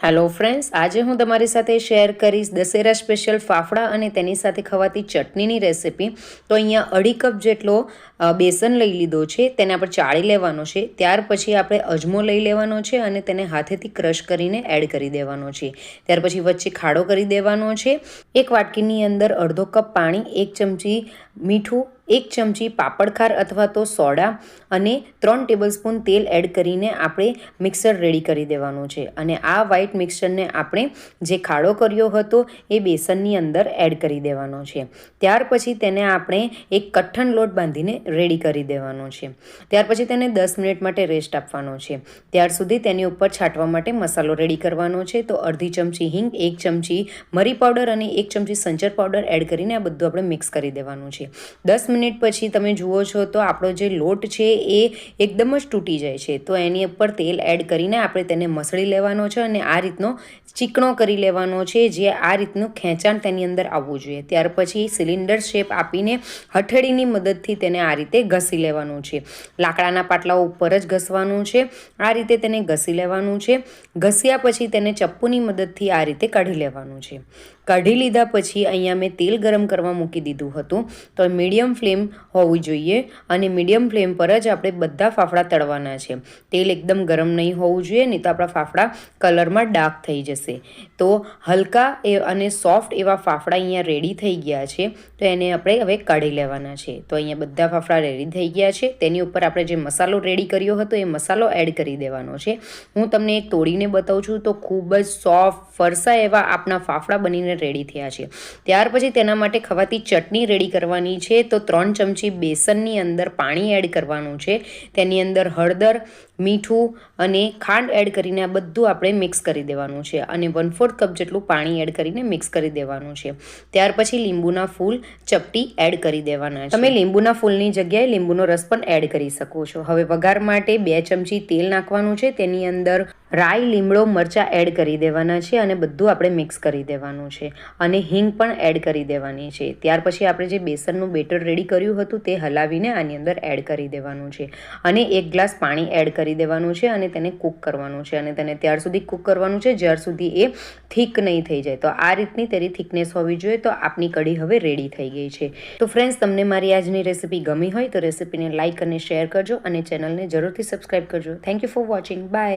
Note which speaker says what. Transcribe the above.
Speaker 1: Hello friends આજે હું તમારી સાથે શેર કરીશ દશેરા સ્પેશિયલ ફાફડા અને તેની સાથે ખવાતી ચટણીની રેસિપી તો અહીંયા અઢી કપ જેટલો બેસન લઈ લીધો છે, તેને આપણે ચાળી લેવાનો છે. ત્યાર પછી આપણે અજમો લઈ લેવાનો છે અને તેને હાથેથી ક્રશ કરીને એડ કરી દેવાનો છે. ત્યાર પછી વચ્ચે ખાડો કરી દેવાનો છે. એક વાટકીની અંદર અડધો કપ પાણી, એક ચમચી મીઠું એક ચમચી પાપડખાર અથવા તો સોડા અને ત્રણ ટેબલસ્પૂન તેલ એડ કરીને આપણે મિક્સર રેડી કરી દેવાનું છે. અને આ વ્હાઈટ મિક્સરને આપણે જે ખાડો કર્યો હતો એ બેસનની અંદર એડ કરી દેવાનો છે. ત્યાર પછી તેને આપણે એક કઠ્ઠન લોટ બાંધીને રેડી કરી દેવાનો છે. ત્યાર પછી તેને દસ મિનિટ માટે રેસ્ટ આપવાનો છે. ત્યાર સુધી તેની ઉપર છાંટવા માટે મસાલો રેડી કરવાનો છે. તો અડધી ચમચી હિંગ, એક ચમચી મરી પાવડર અને એક ચમચી સંચર પાવડર એડ કરીને આ બધું આપણે મિક્સ કરી દેવાનું છે. દસ મિનિટ પછી તમે જુઓ છો તો આપણો જે લોટ છે એ એકદમ જ તૂટી જાય છે. તો એની ઉપર તેલ એડ કરીને આપણે તેને મસળી લેવાનો છે અને આ રીતનો ચીકણો કરી લેવાનો છે જે આ રીતનું ખેંચાણ તેની અંદર આવવું જોઈએ. ત્યાર પછી સિલિન્ડર શેપ આપીને હથેળીની મદદથી તેને આ રીતે ઘસી લેવાનું છે. લાકડાના પાટલા ઉપર જ ઘસવાનું છે. આ રીતે તેને ઘસી લેવાનું છે. ઘસ્યા પછી તેને ચપ્પુની મદદથી આ રીતે કાઢી લેવાનું છે. કાઢી લીધા પછી અહીંયા મેં તેલ ગરમ કરવા મૂકી દીધું હતું. તો મીડિયમ ફ્લેમ હોવી જોઈએ અને મીડિયમ ફ્લેમ પર જ આપણે બધા ફાફડા તળવાના છે. તેલ એકદમ ગરમ નહીં હોવું જોઈએ, નહીં તો આપણા ફાફડા કલરમાં ડાર્ક થઈ જશે. તો હલકા એ અને સોફ્ટ એવા ફાફડા અહીંયા રેડી થઈ ગયા છે, તો એને આપણે હવે કાઢી લેવાના છે. તો અહીંયા બધા ફાફડા રેડી થઈ ગયા છે. તેની ઉપર આપણે જે મસાલો રેડી કર્યો હતો, એ મસાલો એડ કરી દેવાનો છે. હું તમને તોડીને બતાવું છું, તો ખૂબ જ સોફ્ટ ફરસા એવા આપણા ફાફડા બનીને રેડી થયા છે. ત્યાર પછી તેના માટે ખવાતી ચટણી રેડી કરવાની છે, તો ત્રણ ચમચી બેસનની અંદર પાણી એડ કરવાનું છે. તેની અંદર હળદર, મીઠું અને ખાંડ એડ કરીને આ બધું આપણે મિક્સ કરી દેવાનું છે અને વન ફોર્થ કપ જેટલું પાણી એડ કરીને મિક્સ કરી દેવાનું છે. ત્યાર પછી લીંબુના ફૂલ ચપટી એડ કરી દેવાના છે. તમે લીંબુના ફૂલની જગ્યાએ લીંબુનો રસ પણ એડ કરી શકો છો. હવે વઘાર માટે બે ચમચી તેલ નાખવાનું છે. તેની અંદર રાઈ, લીમડો, મરચાં એડ કરી દેવાના છે અને બધું આપણે મિક્સ કરી દેવાનું છે. અને હિંગ પણ એડ કરી દેવાની છે. ત્યાર પછી આપણે જે બેસનનું બેટર રેડી કર્યું હતું તે હલાવીને આની અંદર એડ કરી દેવાનું છે. અને એક ગ્લાસ પાણી એડ કરી દેવાનું છે અને તેને કૂક કરવાનું છે. અને તેને ત્યાર સુધી કૂક કરવાનું છે. જ્યાર સુધી એ થીક નહીં થઈ જાય. તો આ રીતની તેની થિકનેસ હોવી જોઈએ. તો આપની કઢી હવે રેડી થઈ ગઈ છે. તો ફ્રેન્ડ્સ તમને મારી આજની રેસીપી ગમી હોય તો રેસીપીને લાઇક અને શેર કરજો અને ચેનલને જરૂરથી સબસ્ક્રાઈબ કરજો. Thank you for watching bye